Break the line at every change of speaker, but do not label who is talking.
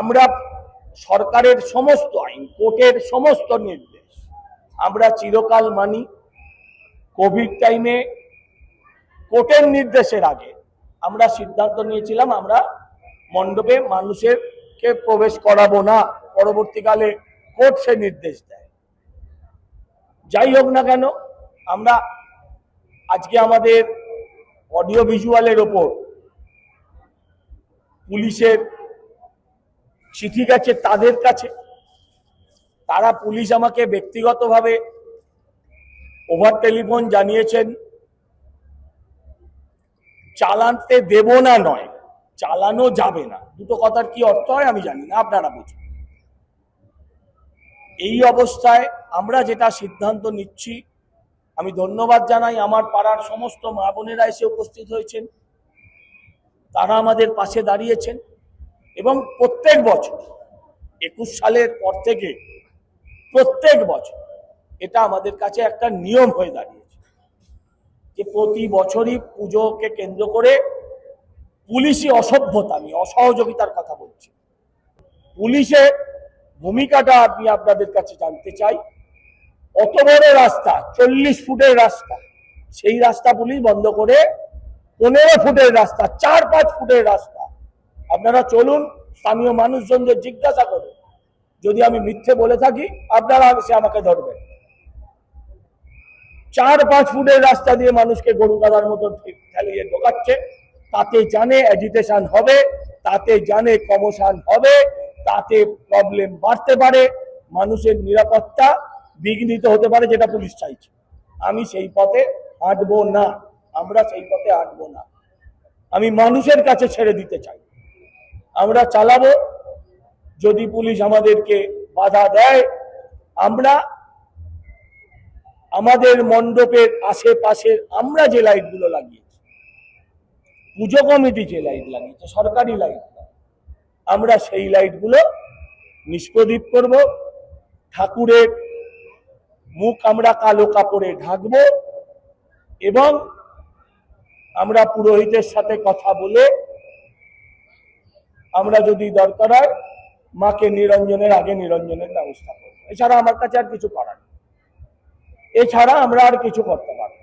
আমরা সরকারের সমস্ত আইন, কোর্টের সমস্ত নির্দেশ, আমরা চিরকাল মানি। কোভিড টাইমে কোর্টের নির্দেশের আগে আমরা সিদ্ধান্ত নিয়েছিলাম, আমরা মণ্ডপে মানুষের কে প্রবেশ করাবো না। পরবর্তীকালে কোর্ট সে নির্দেশ দেয়। যাই হোক না কেন, আমরা আজকে আমাদের অডিও ভিজুয়ালের ওপর পুলিশের চিঠি গেছে তাদের কাছে। তারা পুলিশ আমাকে ব্যক্তিগতভাবে ওভার টেলিফোন জানিয়েছেন, চালানতে দেব না নয়, চালানো যাবে না। দুটো কথার কি অর্থ হয় আমি জানি না, আপনারা বুঝুন। এই অবস্থায় আমরা যেটা সিদ্ধান্ত নিচ্ছি, আমি ধন্যবাদ জানাই আমার পাড়ার সমস্ত মা বোনেরা এসে উপস্থিত হয়েছেন। তারা আমাদের পাশে দাঁড়িয়েছেন। এবং প্রত্যেক বছর, একুশ সালের পর থেকে প্রত্যেক বছর এটা আমাদের কাছে একটা নিয়ম হয়ে দাঁড়িয়েছে যে প্রতি বছরই পুজোকে কেন্দ্র করে পুলিশি অসভ্যতা আমি অসহযোগিতার কথা বলছি। পুলিশের ভূমিকাটা আমি আপনাদের কাছে জানতে চাই। অত বড় রাস্তা, চল্লিশ ফুটের রাস্তা, সেই রাস্তা পুলিশ বন্ধ করে পনেরো ফুটের রাস্তা, চার পাঁচ ফুটের রাস্তা আপনারা চলুন স্থানীয় মানুষজনদের জিজ্ঞাসা করুন। যদি আমি মিথ্যে বলে থাকি, আপনারা সে আমাকে ধরবেন। চার, পাঁচ ফুটের রাস্তা দিয়ে মানুষকে গরু গাদার মতো ঠেলিয়ে ঢোকাচ্ছে তাতে জানে অ্যাজিটেশন হবে, তাতে জানে কমোশন হবে, তাতে প্রবলেম বাড়তে পারে। মানুষের নিরাপত্তা বিঘ্নিত হতে পারে, যেটা পুলিশ চাইছে। আমি সেই পথে হাঁটবো না। আমরা সেই পথে হাঁটবো না। আমি মানুষের কাছে ছেড়ে দিতে চাই। আমরা চালাবো। যদি পুলিশ আমাদেরকে বাধা দেয়, আমরা আমাদের মণ্ডপের আশেপাশের আমরা যে লাইটগুলো লাগিয়েছি, পুজো কমিটি যে লাইট লাগিয়েছে, সরকারি লাইট আমরা সেই লাইটগুলো নিষ্প্রদীপ করব। ঠাকুরের মুখ আমরা কালো কাপড়ে ঢাকবো এবং আমরা পুরোহিতের সাথে কথা বলে আমরা যদি দরকার হয়, মাকে নিরঞ্জনের আগে নিরঞ্জনের ব্যবস্থা করব এছাড়া আমার কাছে আর কিছু করার। এছাড়া আমরা আর কিছু করতে পারি না।